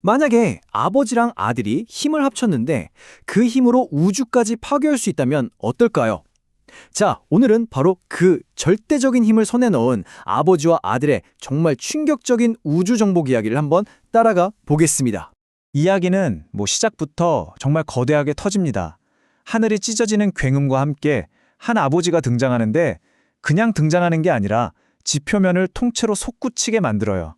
만약에 아버지랑 아들이 힘을 합쳤는데 그 힘으로 우주까지 파괴할 수 있다면 어떨까요? 자, 오늘은 바로 그 절대적인 힘을 손에 넣은 아버지와 아들의 정말 충격적인 우주 정복 이야기를 한번 따라가 보겠습니다. 이야기는 뭐 시작부터 정말 거대하게 터집니다. 하늘이 찢어지는 굉음과 함께 한 아버지가 등장하는데 그냥 등장하는 게 아니라 지표면을 통째로 솟구치게 만들어요.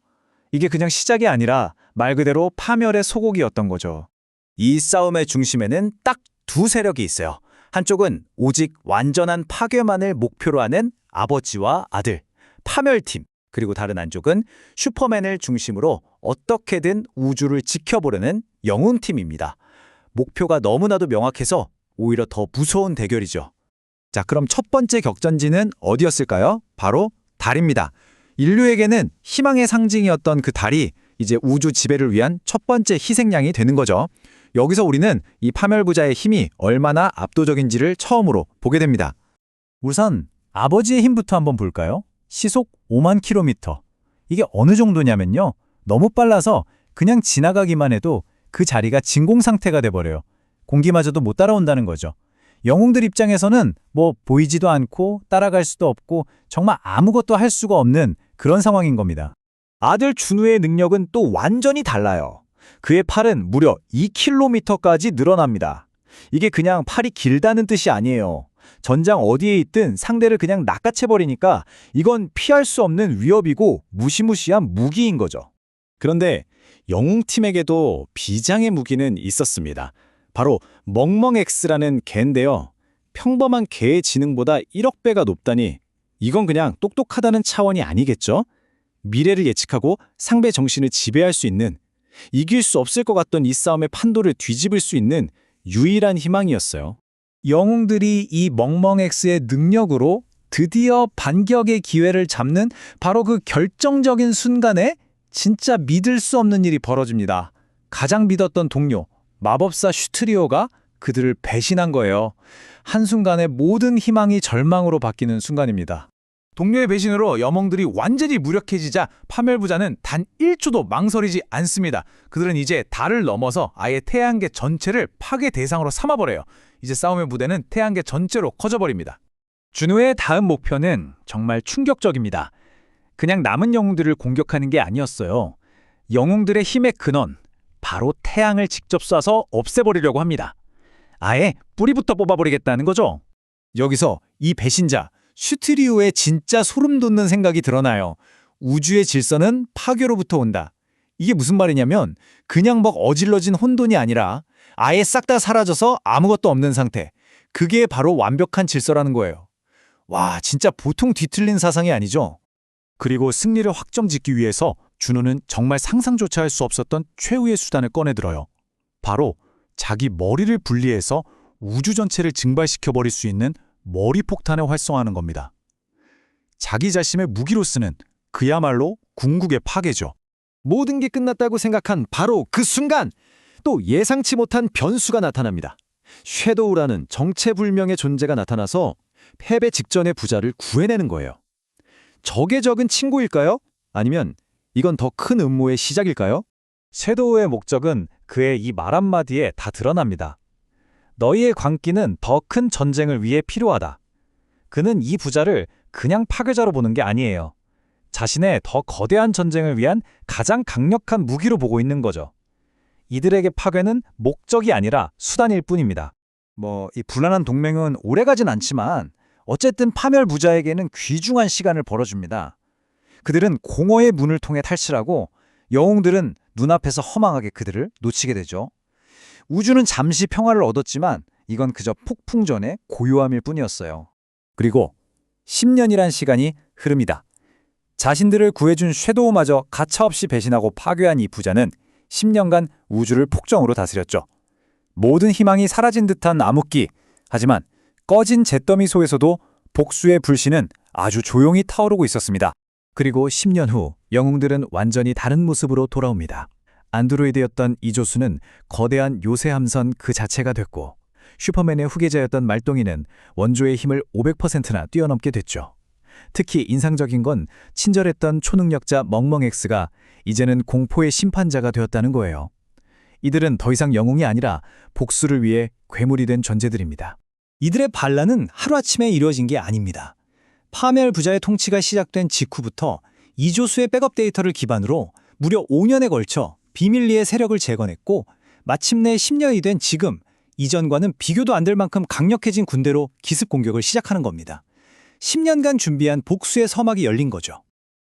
이게 그냥 시작이 아니라 말 그대로 파멸의 소곡이었던 거죠. 이 싸움의 중심에는 딱 두 세력이 있어요. 한쪽은 오직 완전한 파괴만을 목표로 하는 아버지와 아들, 파멸팀. 그리고 다른 한쪽은 슈퍼맨을 중심으로 어떻게든 우주를 지켜보려는 영웅팀입니다. 목표가 너무나도 명확해서 오히려 더 무서운 대결이죠. 자, 그럼 첫 번째 격전지는 어디였을까요? 바로 달입니다. 인류에게는 희망의 상징이었던 그 달이 이제 우주 지배를 위한 첫 번째 희생양이 되는 거죠. 여기서 우리는 이 파멸부자의 힘이 얼마나 압도적인지를 처음으로 보게 됩니다. 우선 아버지의 힘부터 한번 볼까요? 시속 5만 킬로미터. 이게 어느 정도냐면요. 너무 빨라서 그냥 지나가기만 해도 그 자리가 진공 상태가 돼버려요. 공기마저도 못 따라온다는 거죠. 영웅들 입장에서는 뭐 보이지도 않고 따라갈 수도 없고 정말 아무것도 할 수가 없는 그런 상황인 겁니다. 아들 준우의 능력은 또 완전히 달라요. 그의 팔은 무려 2km까지 늘어납니다. 이게 그냥 팔이 길다는 뜻이 아니에요. 전장 어디에 있든 상대를 그냥 낚아채버리니까 이건 피할 수 없는 위협이고 무시무시한 무기인 거죠. 그런데 영웅팀에게도 비장의 무기는 있었습니다. 바로 멍멍X라는 개인데요. 평범한 개의 지능보다 1억 배가 높다니 이건 그냥 똑똑하다는 차원이 아니겠죠? 미래를 예측하고 상대 정신을 지배할 수 있는 이길 수 없을 것 같던 이 싸움의 판도를 뒤집을 수 있는 유일한 희망이었어요. 영웅들이 이 멍멍X의 능력으로 드디어 반격의 기회를 잡는 바로 그 결정적인 순간에 진짜 믿을 수 없는 일이 벌어집니다. 가장 믿었던 동료, 마법사 슈트리오가 그들을 배신한 거예요. 한순간에 모든 희망이 절망으로 바뀌는 순간입니다. 동료의 배신으로 여몽들이 완전히 무력해지자 파멸부자는 단 1초도 망설이지 않습니다. 그들은 이제 달을 넘어서 아예 태양계 전체를 파괴 대상으로 삼아버려요. 이제 싸움의 무대는 태양계 전체로 커져버립니다. 준우의 다음 목표는 정말 충격적입니다. 그냥 남은 영웅들을 공격하는 게 아니었어요. 영웅들의 힘의 근원, 바로 태양을 직접 쏴서 없애버리려고 합니다. 아예 뿌리부터 뽑아버리겠다는 거죠. 여기서 이 배신자, 슈트리오의 진짜 소름 돋는 생각이 드러나요. 우주의 질서는 파괴로부터 온다. 이게 무슨 말이냐면 그냥 막 어질러진 혼돈이 아니라 아예 싹 다 사라져서 아무것도 없는 상태. 그게 바로 완벽한 질서라는 거예요. 와, 진짜 보통 뒤틀린 사상이 아니죠. 그리고 승리를 확정짓기 위해서 준호는 정말 상상조차 할 수 없었던 최후의 수단을 꺼내들어요. 바로 자기 머리를 분리해서 우주 전체를 증발시켜 버릴 수 있는 머리 폭탄을 활성화하는 겁니다. 자기 자신의 무기로 쓰는 그야말로 궁극의 파괴죠. 모든 게 끝났다고 생각한 바로 그 순간 또 예상치 못한 변수가 나타납니다. 섀도우라는 정체불명의 존재가 나타나서 패배 직전의 부자를 구해내는 거예요. 적의 적은 친구일까요? 아니면 이건 더 큰 음모의 시작일까요? 섀도우의 목적은 그의 이 말 한마디에 다 드러납니다. 너희의 광기는 더 큰 전쟁을 위해 필요하다. 그는 이 부자를 그냥 파괴자로 보는 게 아니에요. 자신의 더 거대한 전쟁을 위한 가장 강력한 무기로 보고 있는 거죠. 이들에게 파괴는 목적이 아니라 수단일 뿐입니다. 뭐, 이 불안한 동맹은 오래가진 않지만 어쨌든 파멸 부자에게는 귀중한 시간을 벌어줍니다. 그들은 공허의 문을 통해 탈출하고 영웅들은 눈앞에서 허망하게 그들을 놓치게 되죠. 우주는 잠시 평화를 얻었지만 이건 그저 폭풍전의 고요함일 뿐이었어요. 그리고 10년이란 시간이 흐릅니다. 자신들을 구해준 섀도우마저 가차없이 배신하고 파괴한 이 부자는 10년간 우주를 폭정으로 다스렸죠. 모든 희망이 사라진 듯한 암흑기. 하지만 꺼진 잿더미 속에서도 복수의 불씨는 아주 조용히 타오르고 있었습니다. 그리고 10년 후 영웅들은 완전히 다른 모습으로 돌아옵니다. 안드로이드였던 이조수는 거대한 요새 함선 그 자체가 됐고 슈퍼맨의 후계자였던 말똥이는 원조의 힘을 500%나 뛰어넘게 됐죠. 특히 인상적인 건 친절했던 초능력자 멍멍엑스가 이제는 공포의 심판자가 되었다는 거예요. 이들은 더 이상 영웅이 아니라 복수를 위해 괴물이 된 존재들입니다. 이들의 반란은 하루아침에 이루어진 게 아닙니다. 파멸 부자의 통치가 시작된 직후부터 이조수의 백업 데이터를 기반으로 무려 5년에 걸쳐 비밀리에 세력을 재건했고 마침내 10년이 된 지금 이전과는 비교도 안 될 만큼 강력해진 군대로 기습 공격을 시작하는 겁니다. 10년간 준비한 복수의 서막이 열린 거죠.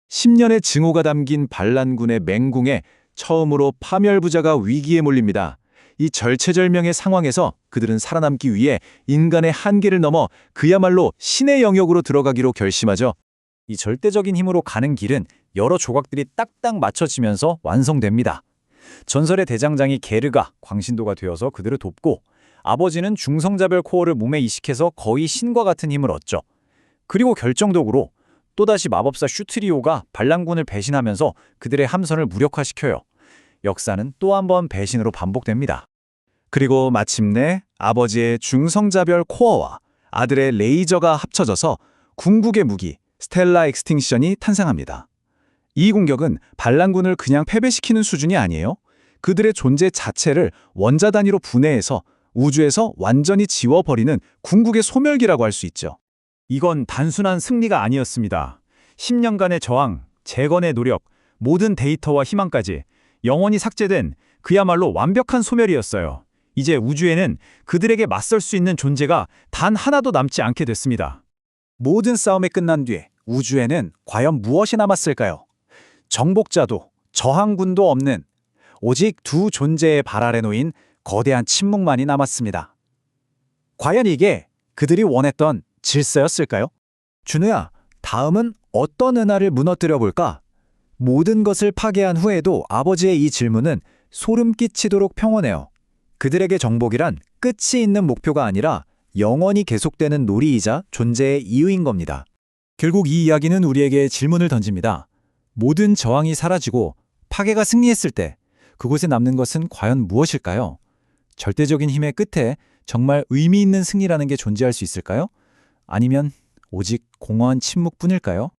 10년의 증오가 담긴 반란군의 맹궁에 처음으로 파멸부자가 위기에 몰립니다. 이 절체절명의 상황에서 그들은 살아남기 위해 인간의 한계를 넘어 그야말로 신의 영역으로 들어가기로 결심하죠. 이 절대적인 힘으로 가는 길은 여러 조각들이 딱딱 맞춰지면서 완성됩니다. 전설의 대장장이 게르가 광신도가 되어서 그들을 돕고 아버지는 중성자별 코어를 몸에 이식해서 거의 신과 같은 힘을 얻죠. 그리고 결정적으로 또다시 마법사 슈트리오가 반란군을 배신하면서 그들의 함선을 무력화시켜요. 역사는 또 한 번 배신으로 반복됩니다. 그리고 마침내 아버지의 중성자별 코어와 아들의 레이저가 합쳐져서 궁극의 무기 스텔라 엑스팅션이 탄생합니다. 이 공격은 반란군을 그냥 패배시키는 수준이 아니에요. 그들의 존재 자체를 원자 단위로 분해해서 우주에서 완전히 지워버리는 궁극의 소멸기라고 할 수 있죠. 이건 단순한 승리가 아니었습니다. 10년간의 저항, 재건의 노력, 모든 데이터와 희망까지 영원히 삭제된 그야말로 완벽한 소멸이었어요. 이제 우주에는 그들에게 맞설 수 있는 존재가 단 하나도 남지 않게 됐습니다. 모든 싸움이 끝난 뒤에 우주에는 과연 무엇이 남았을까요? 정복자도 저항군도 없는 오직 두 존재의 발 아래 놓인 거대한 침묵만이 남았습니다. 과연 이게 그들이 원했던 질서였을까요? 준우야, 다음은 어떤 은하를 무너뜨려 볼까? 모든 것을 파괴한 후에도 아버지의 이 질문은 소름 끼치도록 평온해요. 그들에게 정복이란 끝이 있는 목표가 아니라 영원히 계속되는 놀이이자 존재의 이유인 겁니다. 결국 이 이야기는 우리에게 질문을 던집니다. 모든 저항이 사라지고 파괴가 승리했을 때 그곳에 남는 것은 과연 무엇일까요? 절대적인 힘의 끝에 정말 의미 있는 승리라는 게 존재할 수 있을까요? 아니면 오직 공허한 침묵뿐일까요?